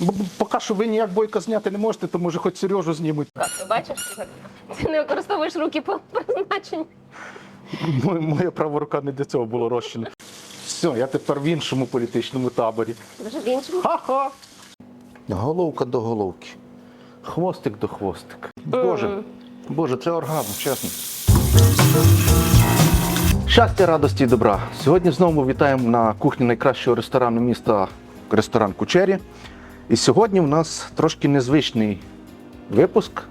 Бо поки що ви ніяк бойка зняти не можете, то може хоч Сережу знімуть. Так, ти бачиш? Ти не використовуєш руки по призначенню. Моя, моя права рука не для цього була розчина. Все, я тепер в іншому політичному таборі. Вже в іншому. Ха-ха! Головка до головки. Хвостик до хвостика. Боже, Боже, це оргазм, чесно. Щастя, радості і добра. Сьогодні знову вітаємо на кухні найкращого ресторану міста ресторан Кучері. І сьогодні в нас трошки незвичний випуск.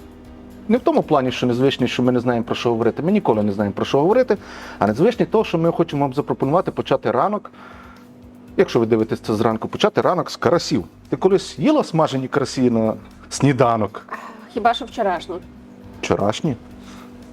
Не в тому плані, що незвичний, що ми не знаємо про що говорити. Ми ніколи не знаємо про що говорити. А незвичний то, що ми хочемо вам запропонувати почати ранок. Якщо ви дивитесь це зранку, почати ранок з карасів. Ти колись їла смажені карасі на сніданок? Хіба що вчорашній? Вчорашні?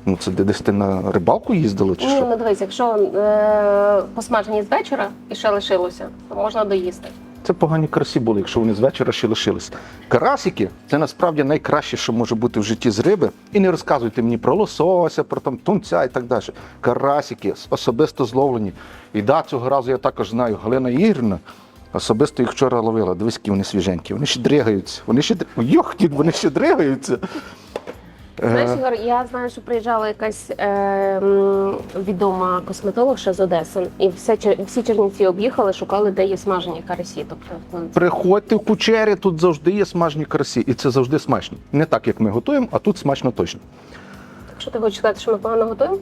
Ну, це десь ти на рибалку їздили чи Ні, що? ну дивись, якщо е, посмажені з вечора і ще лишилося, то можна доїсти. Це погані карасі були, якщо вони з вечора ще лишились. Карасики це насправді найкраще, що може бути в житті з риби. І не розказуйте мені про лосося, про там тунця і так далі. Карасики особисто зловлені. І да, цього разу я також знаю, Галина Ігорівна особисто їх вчора ловила. Дивись, які вони свіженькі. Вони ще дригаються. Вони ще Йохтік, вони ще дригаються. Знаєш, Е, Ігор, я знаю, що приїжджала якась е, відома косметолог ще з Одеси, і все, всі чернівці об'їхали, шукали, де є смажені карасі. Тобто, ну, Приходьте в кучері, тут завжди є смажені карасі, і це завжди смачно. Не так, як ми готуємо, а тут смачно точно. так що ти хочеш сказати, що ми погано готуємо?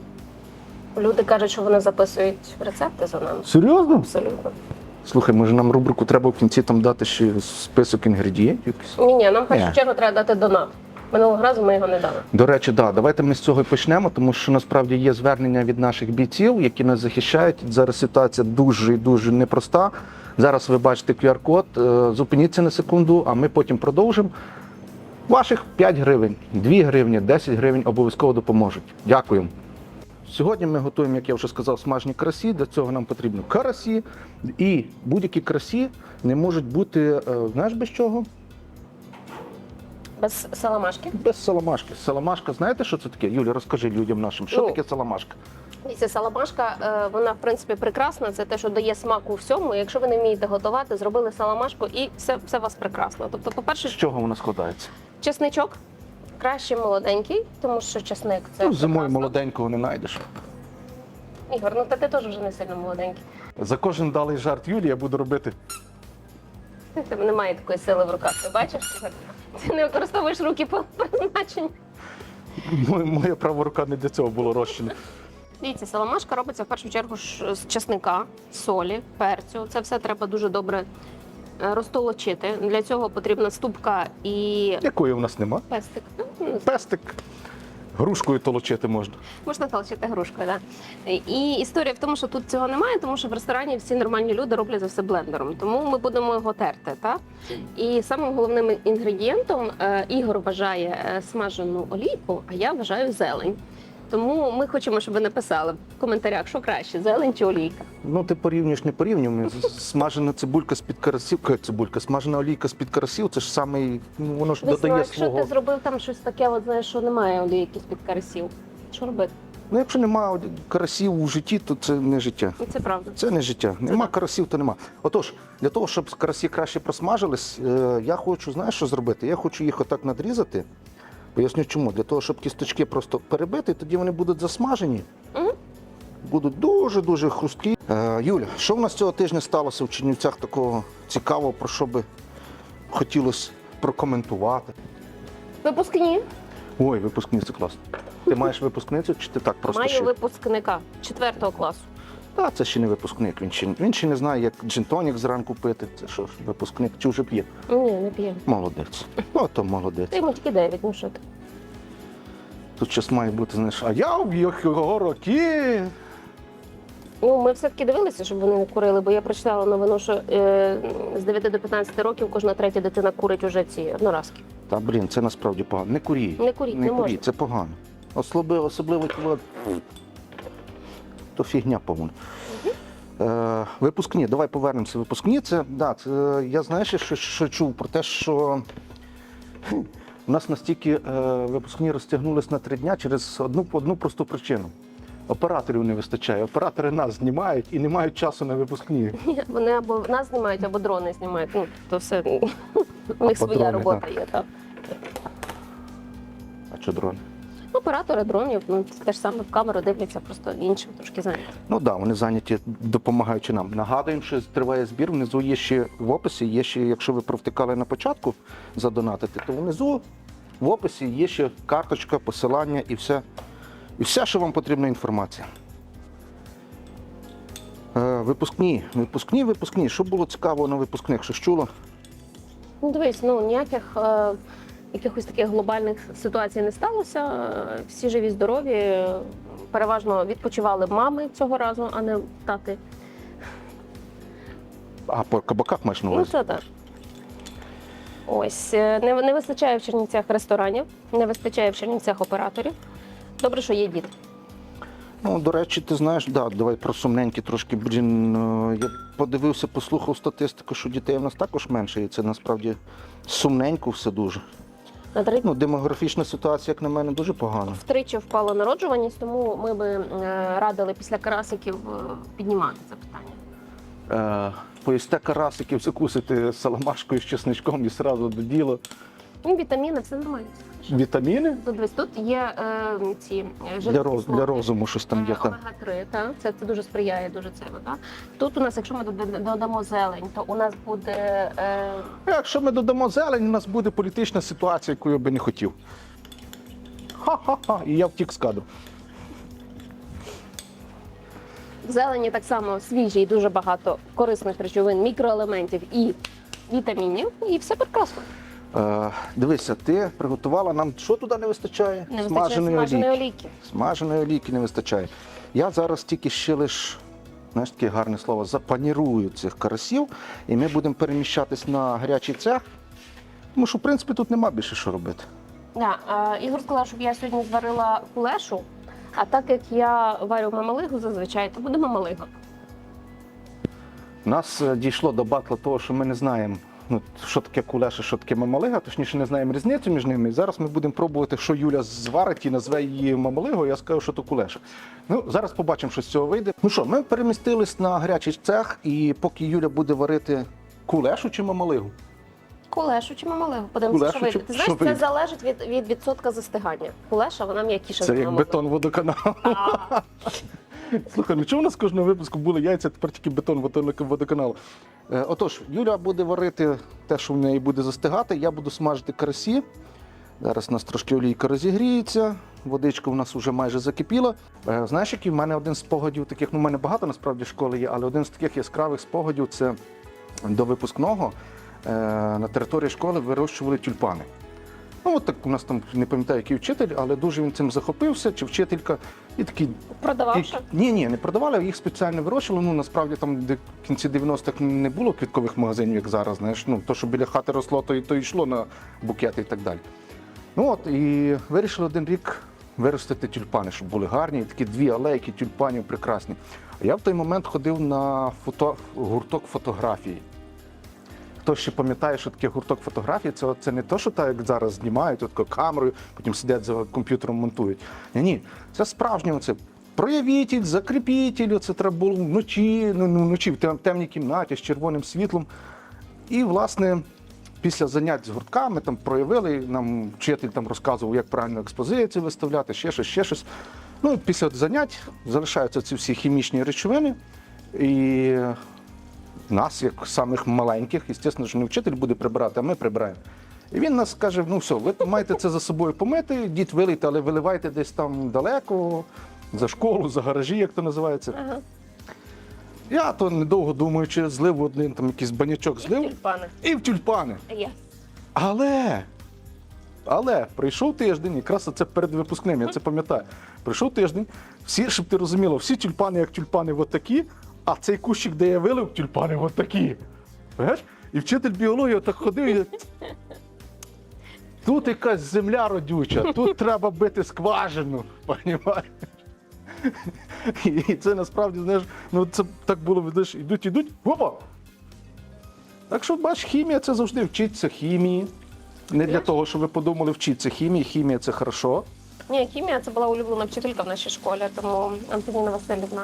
Люди кажуть, що вони записують рецепти за нами. Серйозно? Абсолютно. Слухай, може нам рубрику треба в кінці там дати ще список інгредієнтів? Ні, ні, нам в першу чергу треба дати донат. Минулого разу ми його не дали. До речі, да, давайте ми з цього і почнемо, тому що насправді є звернення від наших бійців, які нас захищають. Зараз ситуація дуже і дуже непроста. Зараз ви бачите QR-код. е, Зупиніться на секунду, а ми потім продовжимо. Ваших 5 гривень, 2 гривні, 10 гривень обов'язково допоможуть. Дякую. Сьогодні ми готуємо, як я вже сказав, смажені карасі. Для цього нам потрібно карасі. І будь-які карасі не можуть бути, е, знаєш, без чого? Без саламашки. Без саламашки. Саламашка, знаєте, що це таке? Юля, розкажи людям нашим, що Ну. таке саламашка? Дивіться, саламашка, е, вона в принципі прекрасна. Це те, що дає смаку всьому. Якщо ви не вмієте готувати, зробили саламашку і все, все у вас прекрасно. Тобто, по-перше, з чого вона складається? чесничок краще молоденький, тому що чесник це Ну, зимою прекрасно. молоденького не знайдеш. Ігор, ну та ти теж вже не сильно молоденький. За кожен далий жарт Юлі я буду робити. Тебе немає такої сили в руках. Ти бачиш? Ігор? Ти не використовуєш руки по призначенню. Моя, моя права рука не для цього була розчина. Дивіться, саламашка робиться в першу чергу з чесника, солі, перцю. Це все треба дуже добре е, розтолочити. Для цього потрібна ступка і Якої в нас нема? пестик. Ну, Пестик. Грушкою толочити можна. Можна толочити грушкою, так. І історія в тому, що тут цього немає, тому що в ресторані всі нормальні люди роблять за все блендером. Тому ми будемо його терти. Так? І самим головним інгредієнтом е, Ігор вважає е, смажену олійку, а я вважаю зелень. Тому ми хочемо, щоб ви написали в коментарях, що краще, зелень чи олійка. Ну, ти порівнюєш, не порівнюємо. Смажена цибулька з-під карасів, Ка- цибулька, смажена олійка з-під карасів, це ж саме, ну, воно ж Весно, додає якщо свого. ти зробив там щось таке, от, знаєш, що немає олійки з-під карасів, що робити? Ну, якщо немає карасів у житті, то це не життя. Ну, Це правда. Це не життя. Нема карасів, то нема. Отож, для того, щоб карасі краще просмажились, е, я хочу, знаєш, що зробити? Я хочу їх отак надрізати. Поясню чому. Для того, щоб кісточки просто перебити, тоді вони будуть засмажені. Будуть дуже-дуже хрусткі. Е, Юля, що в нас цього тижня сталося в Чернівцях такого цікавого, про що би хотілося прокоментувати? Випускні. Ой, випускниця класно. Ти маєш випускницю чи ти так просто Маю ще? випускника 4 класу. Та це ще не випускник. Він ще, він ще не знає, як джинтонік зранку пити. Це що ж, випускник чи вже п'є? Ні, не п'ємо. Молодець. Ну, то молодець. Та йому тільки 9, ну що ти? Тут щось має бути, знаєш, а я в його роки. Ну, ми все-таки дивилися, щоб вони не курили, бо я прочитала новину, що е, з 9 до 15 років кожна третя дитина курить уже ці одноразки. Та блін, це насправді погано. Не курій. Не куріть, не, не можна. це погано. Особливо, особливо то фігня повна. Е, випускні, давай повернемося. Випускні, це, да, це я знаєш, що, що чув про те, що у нас настільки е, випускні розтягнулись на три дня через одну, одну просту причину. Операторів не вистачає. Оператори нас знімають і не мають часу на випускні. Ні, Вони або нас знімають, або дрони знімають. Ну, то все. У них своя дрони, робота є. Так. А що дрон? Оператори дронів, ну це те ж саме в камеру дивляться, просто іншим трошки зайняті. Ну так, да, вони зайняті, допомагаючи нам. Нагадуємо, що триває збір. Внизу є ще в описі, є ще, якщо ви провтикали на початку задонатити, то внизу в описі є ще карточка, посилання і все, і все, що вам потрібна інформація. Е, випускні, випускні, випускні. Що було цікаво на випускних? Що чуло? Ну, дивись, ну ніяких е, якихось таких глобальних ситуацій не сталося. Всі живі, здорові. Переважно відпочивали мами цього разу, а не тати. А по кабаках маєш на Ну увазі? це так. Ось е, не, не вистачає в Чернівцях ресторанів, не вистачає в Чернівцях операторів. Добре, що є діти. Ну, до речі, ти знаєш, да, давай про сумненькі трошки. Блін, е, я подивився, послухав статистику, що дітей в нас також менше, і це насправді сумненько все дуже. На три Ну, демографічна ситуація, як на мене, дуже погана. втричі впала народжуваність, тому ми би е, радили після карасиків е, піднімати це питання. Е, поїсте карасиків, закусити саламашкою з чесничком і одразу до діла. Ну, вітаміни, все нормально. Вітаміни Тут дивись, тут є е, ці е, для, роз, кислоти. для розуму щось там є. Там. Омега-3, так? Це, це дуже сприяє дуже цьому. Так? Тут у нас, якщо ми дода- додамо зелень, то у нас буде е, Якщо ми додамо зелень, у нас буде політична ситуація, яку я би не хотів. Ха-ха-ха, і я втік з кадру. в зелені так само свіжі і дуже багато корисних речовин, мікроелементів і вітамінів, і все прекрасно. Е, дивися, ти приготувала нам, що туди не вистачає? Не вистачає смаженої олійки. Смаженої олійки не вистачає. Я зараз тільки ще лиш, знаєш таке гарне слово, запанірую цих карасів, і ми будемо переміщатись на гарячий цех. Тому що, в принципі, тут нема більше що робити. Да, а, Ігор сказав, щоб я сьогодні зварила кулешу, а так як я варю мамалигу зазвичай, то буде мамалига. У нас е, дійшло до батла того, що ми не знаємо, ну, що таке кулеша, що таке мамалига, точніше не знаємо різницю між ними. І зараз ми будемо пробувати, що Юля зварить і назве її мамалигою, я скажу, що то кулеша. Ну, зараз побачимо, що з цього вийде. Ну що, ми перемістились на гарячий цех, і поки Юля буде варити кулешу чи мамалигу. Кулешу чи мамалигу? Подивимося, Кулешу що вийде. чи- Ти що знаєш, це вийде? залежить від, від відсотка застигання. Кулеша, вона м'якіша Це як мамалигу. бетон водоканал. Слухай, ну чого у нас кожного випуску були яйця, тепер тільки бетон водоканалу. Е, Отож, Юля буде варити те, що в неї буде застигати. Я буду смажити карасі. Зараз у нас трошки олійка розігріється, водичка у нас вже майже закипіла. Е, Знаєш, який в мене один з спогадів таких, ну в мене багато насправді школи є, але один з таких яскравих спогадів це до випускного е, на території школи вирощували тюльпани. Ну, от так у нас там не пам'ятаю, який вчитель, але дуже він цим захопився, чи вчителька, і такий продававши. ні, ні, не продавали, їх спеціально вирощували. Ну насправді там де в кінці 90-х не було квіткових магазинів, як зараз. Знаєш, ну то, що біля хати росло, то і то йшло на букети і так далі. Ну от і вирішили один рік виростити тюльпани, щоб були гарні, і такі дві алейки тюльпанів прекрасні. А я в той момент ходив на фото... гурток фотографії. Хто ще пам'ятає, що таке гурток фотографії, це, це не то, що так, як зараз знімають от камерою, потім сидять за комп'ютером, монтують. Ні, ні, це справжнє оце. Проявітель, закріпітель, це треба було вночі, ну, ну вночі в темній кімнаті з червоним світлом. І, власне, після занять з гуртками там проявили, нам вчитель там розказував, як правильно експозицію виставляти, ще щось, ще щось. Ну, і після занять залишаються ці всі хімічні речовини. І нас, як самих маленьких, звісно, що не вчитель буде прибирати, а ми прибираємо. І він нас каже: ну все, ви маєте це за собою помити, діть вилийте, але виливайте десь там далеко, за школу, за гаражі, як то називається. Ага. Я то недовго думаючи, злив один там якийсь банячок злив Тюльпани. і в тюльпани. Є. Але, але прийшов тиждень, якраз це перед випускним, я це пам'ятаю. Прийшов тиждень, всі, щоб ти розуміла, всі тюльпани, як тюльпани, от такі, а цей кущик, де я вилив, тюльпани от такі. Понимаєш? І вчитель біології отак ходив і. Тут якась земля родюча, тут треба бити скважину. Понімаєш? І це насправді, знаєш, ну це так було, видиш, ідуть, ідуть, опа! Так що, бач, хімія це завжди вчиться хімії. Не для того, щоб ви подумали, вчиться хімії. Хімія це хорошо. Ні, хімія це була улюблена вчителька в нашій школі, тому Антоніна Васильівна.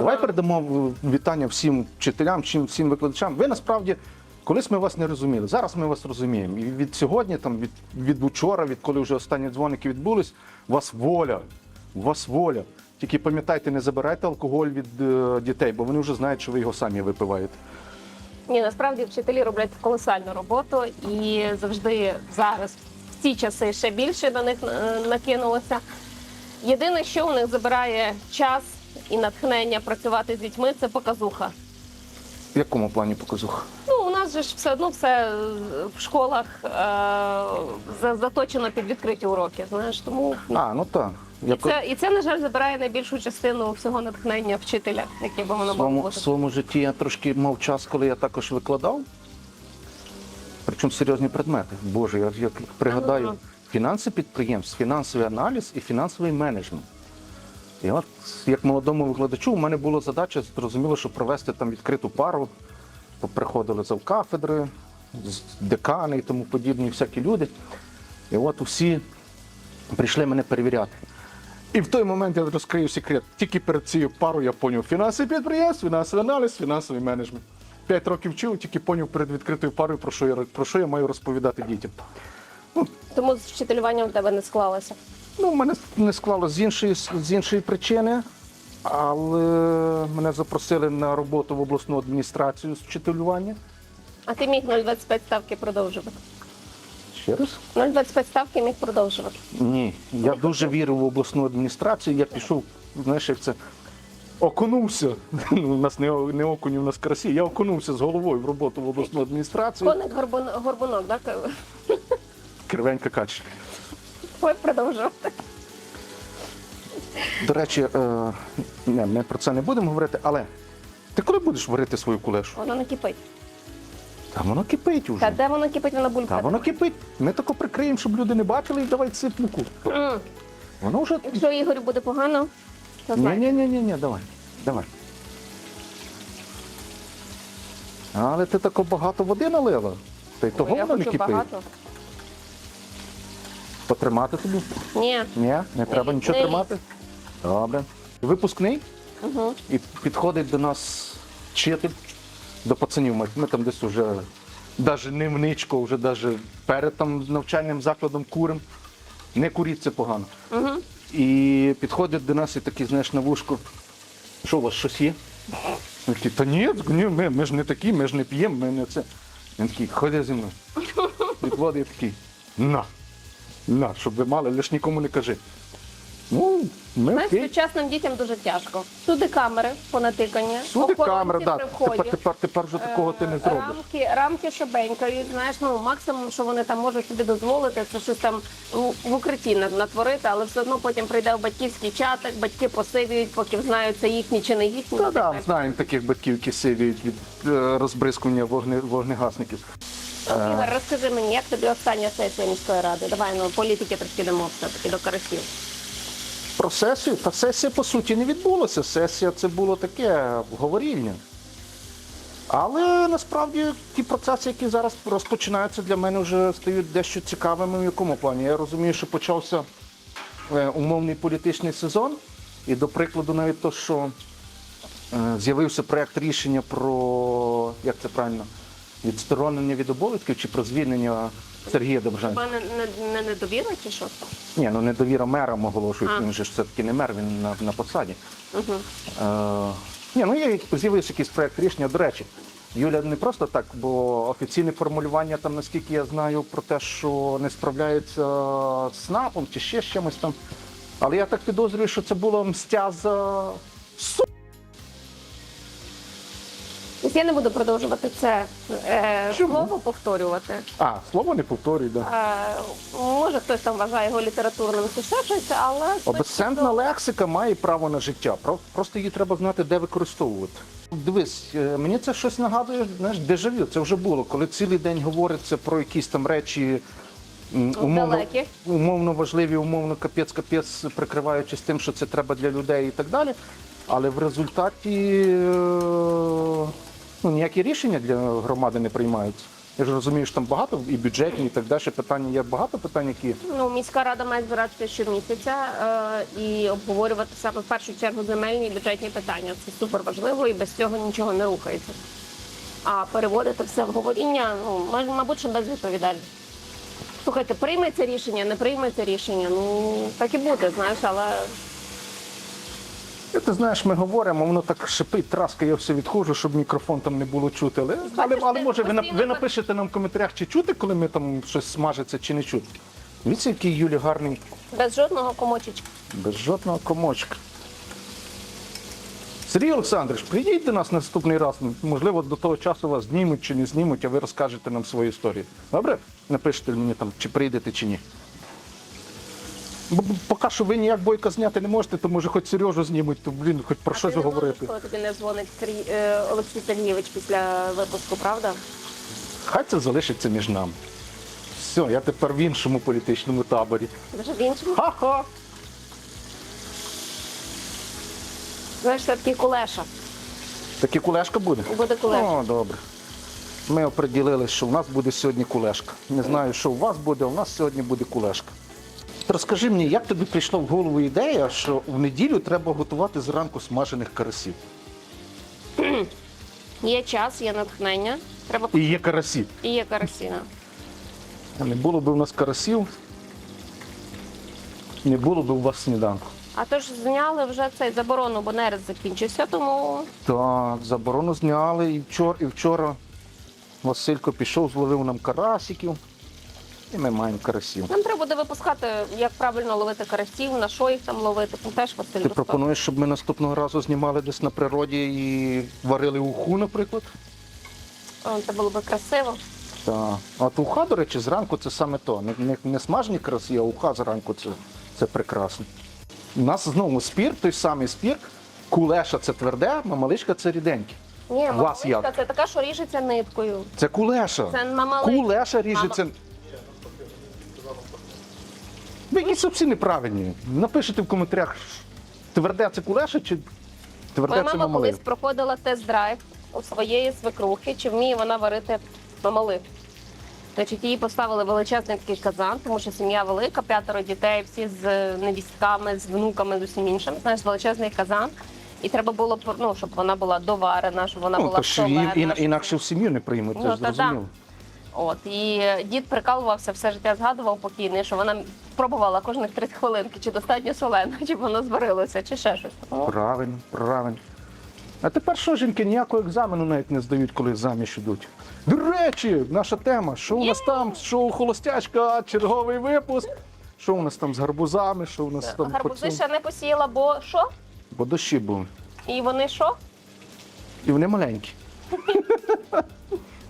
Давай передамо вітання всім вчителям, всім, всім викладачам. Ви насправді Колись ми вас не розуміли. Зараз ми вас розуміємо. І від сьогодні, там, від, від учора, від коли вже останні дзвоники відбулись, вас воля. Вас воля. Тільки пам'ятайте, не забирайте алкоголь від е, дітей, бо вони вже знають, що ви його самі випиваєте. Ні, насправді вчителі роблять колосальну роботу і завжди зараз в ці часи ще більше на них е, накинулося. Єдине, що у них забирає час і натхнення працювати з дітьми, це показуха. В якому плані показуха? Ну, у нас же ж все одно все е, в школах е, заточено під відкриті уроки. Знаєш, тому ну, А, ну так. і це, і це, на жаль, забирає найбільшу частину всього натхнення вчителя, яке би воно було в своєму житті я трошки мав час, коли я також викладав. Причому серйозні предмети. Боже, я як пригадаю, фінанси підприємств, фінансовий аналіз і фінансовий менеджмент. І от як молодому викладачу, у мене була задача, зрозуміло, що провести там відкриту пару. Приходили з- декани і тому подібні всякі люди. І от усі прийшли мене перевіряти. І в той момент я розкрию секрет. Тільки перед цією парою я поняв фінансові підприємства, фінансовий аналіз, фінансовий менеджмент. П'ять років вчив, тільки поняв перед відкритою парою, про що я про що я маю розповідати дітям. Тому з вчителюванням в тебе не склалося. Ну, мене не склалося з іншої, з іншої причини, але мене запросили на роботу в обласну адміністрацію з вчителювання. А ти міг 0,25 ставки продовжувати. Ще раз? 0,25 ставки міг продовжувати. Ні, я дуже вірив в обласну адміністрацію. Я пішов, знаєш, як це окунувся. Ну, у нас не, о- не окунів, у нас карасі. Я окунувся з головою в роботу в обласну адміністрацію. Коник горбун- горбунок, так? Кривенька качка. Продовжувати. До речі, е, не, ми про це не будемо говорити, але ти коли будеш варити свою кулешу? Воно не кипить. Та воно кипить уже. Та де воно кипить, воно Та воно кипить. Ми тако прикриємо, щоб люди не бачили і давай сип муку. М. Воно вже. Якщо Ігорю буде погано, то Ні, знай. ні, ні, ні, ні, давай. Давай. Але ти тако багато води налила. Та й того Я воно не хочу кипить. багато. Потримати тобі? Ні. Ні, не треба нічого не тримати. Добре. Випускний Угу. і підходить до нас вчитель, до пацанів. Ми, ми там десь уже навіть не вничко, вже навіть перед там навчальним закладом курим. Не куріть, це погано. Угу. І підходить до нас і такий, знаєш, на вушку. Що у вас щось є? Ми такі, та ні, ні ми, ми ж не такі, ми ж не п'ємо, ми не це. Він такий, ходи зі мною. Підводить такий, на, на, щоб ви мали, лиш нікому не кажи. Ну, ми Знаєш, окей. сучасним дітям дуже тяжко. Туди камери понатикані, Суди охоронці камера, да. при вході. Тепер, тепер, тепер вже такого ти не Е, зробиш. Рамки, рамки шабенькають, знаєш, ну максимум, що вони там можуть собі дозволити, це щось там в укритті на- натворити, але все одно потім прийде в батьківський чатик, батьки посивіють, поки знають, це їхні чи не їхні. Та да, знаємо таких батьків, які сивіють від е, розбризкування вогне, вогнегасників. Ігор, розкажи мені, як тобі остання сесія міської ради? Давай ну політики трошки дамо все-таки до карасів. Про сесію? Та сесія по суті не відбулася. Сесія це було таке говорільня. Але насправді ті процеси, які зараз розпочинаються, для мене вже стають дещо цікавими в якому плані. Я розумію, що почався е, умовний політичний сезон, і до прикладу, навіть то, що е, з'явився проєкт рішення про як це правильно, відсторонення від обов'язків чи про звільнення Сергія Добжанського. Хіба не, не, не недовіра чи що? Ні, ну недовіра мерам оголошують, А. він же ж все-таки не мер, він на, на посаді. Угу. Е, ні, ну є з'явився якийсь проєкт рішення. До речі, Юля не просто так, бо офіційне формулювання там, наскільки я знаю, про те, що не справляються з СНАПом чи ще з чимось там. Але я так підозрюю, що це було мстя за су. Я не буду продовжувати це е, слово повторювати. А, слово не повторюй, да. Е, може, хтось там вважає його літературним чи ще щось, але Обесцентна лексика має право на життя. Про- Просто її треба знати, де використовувати. Дивись, е, мені це щось нагадує, знаєш, дежавю. Це вже було, коли цілий день говориться про якісь там речі м, умовно, Далекі. умовно важливі, умовно капець-капець, прикриваючись тим, що це треба для людей і так далі. Але в результаті е, ну, ніякі рішення для громади не приймаються. Я ж розумію, що там багато і бюджетні, і так далі. Питання є багато питань, які Ну, міська рада має збиратися щомісяця е, і обговорювати саме в першу чергу земельні і бюджетні питання. Це супер важливо і без цього нічого не рухається. А переводити все в говоріння, ну, мабуть, що безвідповідально. Слухайте, прийме це рішення, не прийме це рішення. Ну, так і буде, знаєш, але І Ти знаєш, ми говоримо, воно так шипить, траскає, я все відходжу, щоб мікрофон там не було чути. Але, але, але може ви, ви напишете нам в коментарях, чи чути, коли ми там щось смажиться, чи не чути. Дивіться, який Юлі гарний, без жодного комочечка. без жодного комочка. Сергій Олександрович, прийдіть до нас наступний раз. Можливо, до того часу вас знімуть чи не знімуть, а ви розкажете нам свою історію. Добре? Напишете мені там, чи прийдете, чи ні. Бо поки що ви ніяк бойка зняти не можете, то може хоч Сережу знімуть, то блін, хоч про щось говорити. коли тобі не дзвонить Сергій, е, Олексій Сергійович після випуску, правда? Хай це залишиться між нами. Все, я тепер в іншому політичному таборі. Дуже в іншому. Ха-ха! Знаєш, це такий кулеша. Таки кулешка буде? Буде кулеша. О, добре. Ми оприділили, що у нас буде сьогодні кулешка. Не знаю, що у вас буде, а у нас сьогодні буде кулешка. Розкажи мені, як тобі прийшла в голову ідея, що в неділю треба готувати зранку смажених карасів? Є час, є натхнення. Треба І є карасі. і є карасіна. Не було б у нас карасів, не було б у вас сніданку. А то ж зняли вже цей заборону, бо нерест закінчився, тому Так, заборону зняли і вчора, і вчора Василько пішов, зловив нам карасиків, і ми маємо карасів. нам треба буде випускати, як правильно ловити карасів, на що їх там ловити. Пам'ятаєш, Василь Ти розказував? пропонуєш, щоб ми наступного разу знімали десь на природі і варили уху, наприклад? Це було би красиво. Так. От уха, до речі, зранку це саме то. Не, не, не смажені карасі, а уха зранку це, це прекрасно. У нас знову спір, той самий спір. Кулеша це тверде, мамаличка це ріденьке. Ні, Вас мамаличка як? це така, що ріжеться ниткою. Це кулеша. Це мамаличка. Кулеша ріжеться. Ви якісь всі неправильні. Напишіть в коментарях, тверде це кулеша чи тверде Моя це мама мамалик. колись проходила тест-драйв у своєї свекрухи, чи вміє вона варити мамалик. Значить, її поставили величезний такий казан, тому що сім'я велика, п'ятеро дітей, всі з невістками, з внуками, з усім іншим. Знаєш, величезний казан. І треба було ну, щоб вона була доварена, щоб вона Ну, була то ж солена. і- і- щоб- інакше в сім'ю не приймуть, це Ну, ж та да. зрозуміло. От і дід прикалувався все життя, згадував покійний, що вона пробувала кожних 30 хвилинки, чи достатньо солено, чи воно зварилося, чи ще щось. Тому Правильно, правильно. А тепер що жінки ніякого екзамену навіть не здають, коли заміж ідуть. До речі, наша тема. Що у нас там? Шоу холостячка, черговий випуск. Що у нас там з гарбузами, що у нас там по гарбузи ще не посіяла, бо що? Бо дощі були. І вони що? І вони маленькі.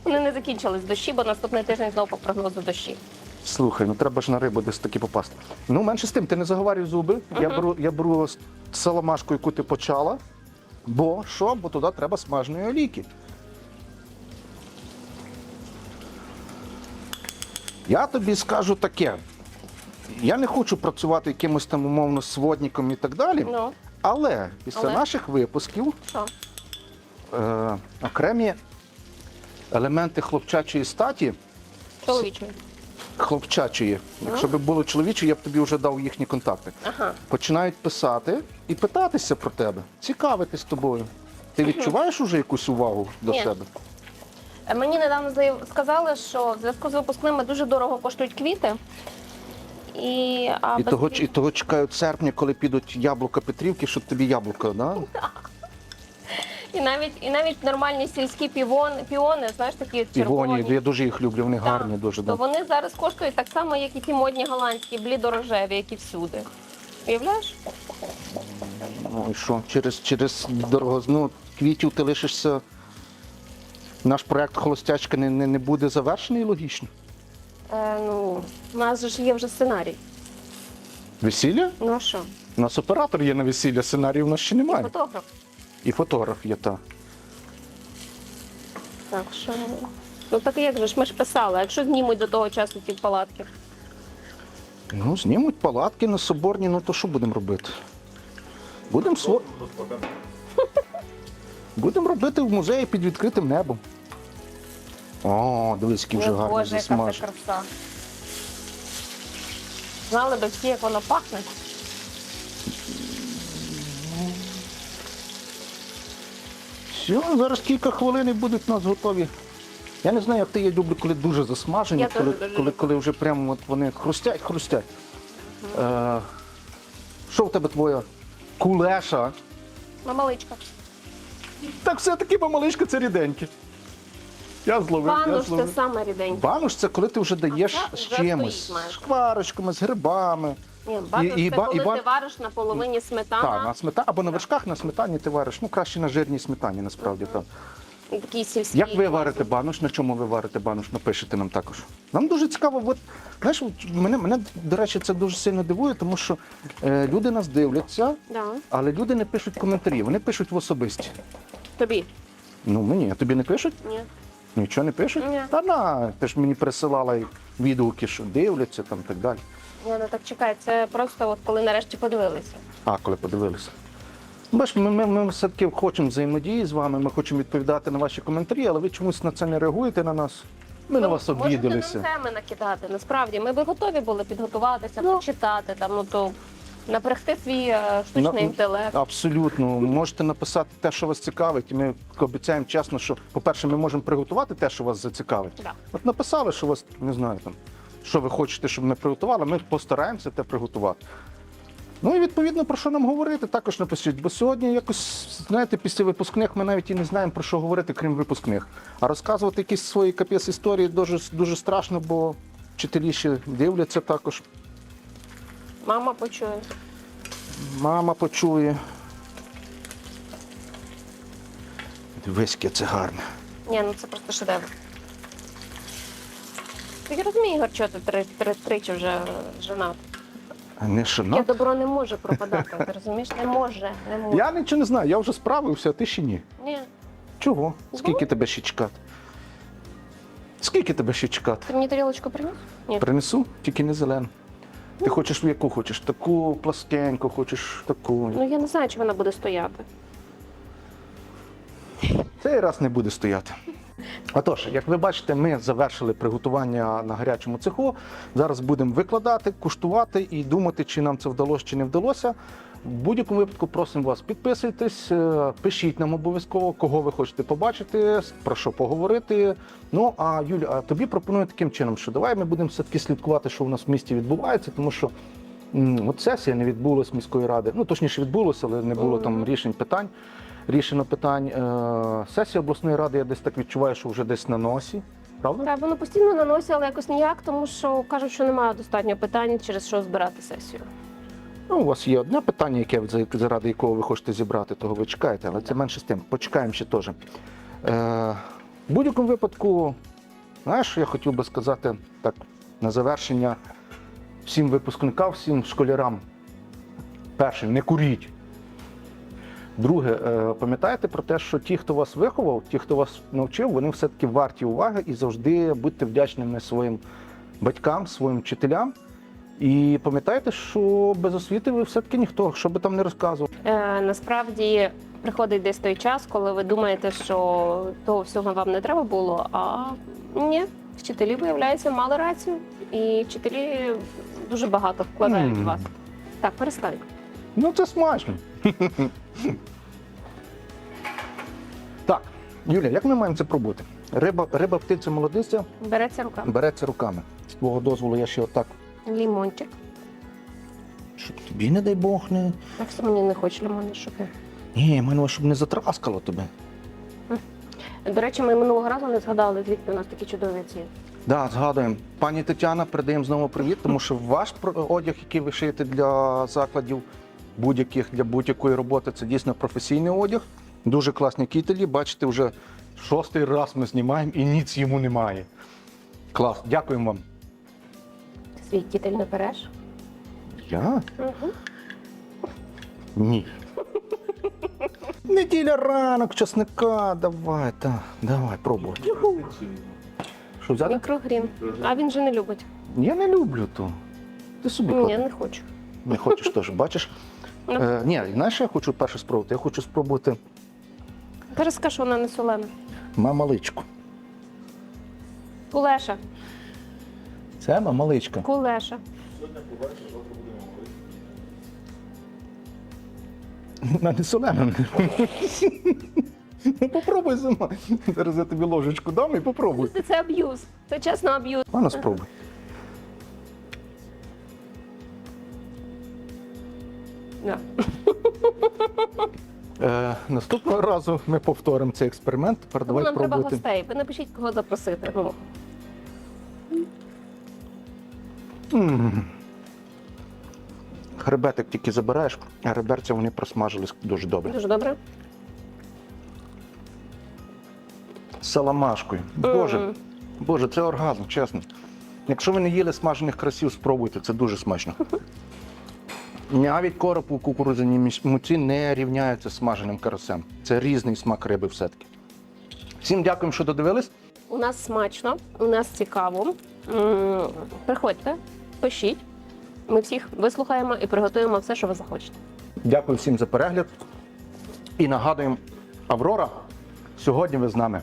Вони не закінчились дощі, бо наступний тиждень знову по прогнозу дощі. Слухай, ну треба ж на рибу десь таки попасти. Ну, менше з тим, ти не заговарюй зуби. Я беру, я беру саламашку, яку ти почала. Бо що? Бо туди треба смаженої олійки. Я тобі скажу таке. Я не хочу працювати якимось там умовно сводником і так далі. Ну, Але після Але? наших випусків що? е, окремі елементи хлопчачої статі Чоловічий. хлопчачої. Якщо б було чоловіче, я б тобі вже дав їхні контакти. Ага. Починають писати і питатися про тебе, цікавитись тобою. Ти відчуваєш уже якусь увагу до Ні. себе? Е, Мені недавно заяв- сказали, що в зв'язку з випускними дуже дорого коштують квіти. І, а І без того, квіт- і того чекають серпня, коли підуть яблука Петрівки, щоб тобі яблука, да? І навіть і навіть нормальні сільські півони, піони, знаєш, такі червоні. Івоні, я дуже їх люблю, вони Так. гарні дуже. То Да. вони зараз коштують так само, як і ті модні голландські, блідорожеві, які всюди. Уявляєш? Ну і що? Через, через дорогозну квітів ти лишишся. Наш проект Холостячка не, не, не буде завершений логічно. Е, ну, у нас же ж є вже сценарій. Весілля? Ну а що? У нас оператор є на весілля, сценарію в нас ще немає. Фотограф. І фотограф є та. Так що. Ну так як же ж ми ж писали, якщо знімуть до того часу ті палатки? Ну, знімуть палатки на соборні, ну то що будемо робити? Будемо сво... Будемо робити в музеї під відкритим небом. О, дивись, який вже О, гарний Боже, яка це засмаж. краса. Знали би всі, як воно пахне. Все, зараз кілька хвилин і будуть у нас готові. Я не знаю, як ти я люблю, коли дуже засмажені, Я теж коли, дуже коли, люблю. коли вже прямо от вони хрустять, хрустять. Е, що в тебе твоя кулеша? Мамаличка. Так все-таки мамаличка це ріденьке. Я зловив, я Бануш це зловив. саме ріденьке. Бануш це коли ти вже даєш це з вже чимось, стоїть майже. з шкварочками, з грибами. Ні, бануш І- і коли і ти вариш на половині сметана. Так, на смета або на вершках на сметані ти вариш. Ну краще на жирній сметані, насправді так. І такий сільський. Як ви варите банош? На чому ви варите банош? Напишете нам також. Нам дуже цікаво. От, знаєш, от мене, мене, до речі, це дуже сильно дивує, тому що е, люди нас дивляться, Да. але люди не пишуть коментарі, вони пишуть в особисті. Тобі? Ну мені, а тобі не пишуть? Ні. Нічого не пишуть? Ні. Та на, ти ж мені присилала відгуки, що дивляться там і так далі. Ну так чекай, це просто от коли нарешті подивилися. А, коли подивилися. Бач, ми, ми, ми все-таки хочемо взаємодії з вами, ми хочемо відповідати на ваші коментарі, але ви чомусь на це не реагуєте на нас. Ми на вас Ну, Можете нам теми накидати. Насправді, ми би готові були підготуватися, почитати там, ну то напрягти свій е, штучний Ну, інтелект. Абсолютно. Можете написати те, що вас цікавить, і ми обіцяємо чесно, що, по-перше, ми можемо приготувати те, що вас зацікавить. Да. От написали, що вас, не знаю, там, що ви хочете, щоб ми приготували, ми постараємося те приготувати. Ну і відповідно про що нам говорити, також напишіть. Бо сьогодні якось, знаєте, після випускних ми навіть і не знаємо про що говорити, крім випускних. А розказувати якісь свої капець історії дуже, дуже страшно, бо вчителі ще дивляться також. Мама почує. Мама почує. Дивись, яке це гарне. Ні, ну це просто шедевр. Ти розумієш, Ігор, що ти три, три, тричі вже женат? Не Таке добро не може пропадати, ти розумієш? Не може, не може. Я нічого не знаю, я вже справився, а ти ще ні. Ні. Чого? Скільки тебе ще чекати? Скільки тебе ще чекати? Ти мені тарілочку приніс? Ні. Принесу, тільки не зелену. Ти хочеш яку хочеш? Таку пласкеньку, хочеш таку. Ну я не знаю, чи вона буде стояти. Цей раз не буде стояти. Отож, як ви бачите, ми завершили приготування на гарячому цеху. Зараз будемо викладати, куштувати і думати, чи нам це вдалося, чи не вдалося. В будь-якому випадку просимо вас підписуйтесь, е, пишіть нам обов'язково, кого ви хочете побачити, про що поговорити. Ну а Юля, а тобі пропоную таким чином, що давай ми будемо все-таки слідкувати, що у нас в місті відбувається, тому що м, от сесія не відбулась міської ради. Ну точніше відбулося, але не було там рішень питань. Рішено питань. Е, Сесія обласної ради, я десь так відчуваю, що вже десь на носі. Правда? Так, воно постійно наносить, але якось ніяк, тому що кажуть, що немає достатньо питань, через що збирати сесію. Ну, у вас є одне питання, яке заради якого ви хочете зібрати, того ви чекаєте, але це менше з тим. Почекаємо ще теж. Е, в будь-якому випадку, знаєш, я хотів би сказати так на завершення всім випускникам, всім школярам. Перше, не куріть. Друге, е, пам'ятайте про те, що ті, хто вас виховав, ті, хто вас навчив, вони все-таки варті уваги і завжди будьте вдячними своїм батькам, своїм вчителям. І пам'ятайте, що без освіти ви все-таки ніхто, що би там не розказував. Е, насправді приходить десь той час, коли ви думаєте, що того всього вам не треба було. А ні, вчителі, виявляється, мали рацію. І вчителі дуже багато вкладають в вас. Так, перестань. Ну, це смачно. так, Юля, як ми маємо це пробувати? Риба, риба птиця молодиця Береться руками. береться руками. З твого дозволу я ще отак. Лімончик. Щоб тобі, не дай Бог, не. Так що мені не хоче лимонний шуки. Ні, мене щоб не затраскало тебе. До речі, ми минулого разу не згадали, звідки у нас такі чудові ці. Да, згадуємо. Пані Тетяна, передаємо знову привіт, тому що ваш про- одяг, який ви шиєте для закладів будь-яких, для будь-якої роботи, це дійсно професійний одяг. Дуже класні кітелі. Бачите, вже шостий раз ми знімаємо і ніц йому немає. Клас, дякуємо вам. Свій кітель не береш. Я? Угу. Ні. Неділя ранок, часника, давай, та, давай, пробуй. Що взяти? Мікрогрін. А він же не любить. Я не люблю то. Ти собі Ні, клади. не хочу. Не хочеш теж, бачиш? Ну. Е, ні, знаєш, що я хочу перше спробувати? Я хочу спробувати Зараз скажу, що вона не солена. мамаличку. Кулеша. Це мамаличка. Кулеша. Вона не солена. Ну попробуй сама. Зараз я тобі ложечку дам і попробуй. Це, аб'юз. Це чесно аб'юз. Ну спробуй. Да. Е, наступного разу ми повторимо цей експеримент. Тепер Тому давай нам треба пробувати. гостей. Ви напишіть, кого запросити. Ну, М. Хребетик тільки забираєш, а реберця вони просмажились дуже добре. дуже добре. З саламашкою. Боже, Мгм. Боже, це оргазм, чесно. Якщо ви не їли смажених красів, спробуйте, це дуже смачно. Навіть короб у кукурудзяній муці не рівняється смаженим карасем. Це різний смак риби все-таки. Всім дякуємо, що додивились. У нас смачно, у нас цікаво. М, Приходьте, пишіть. Ми всіх вислухаємо і приготуємо все, що ви захочете. Дякую всім за перегляд. І нагадуємо, Аврора, сьогодні ви з нами.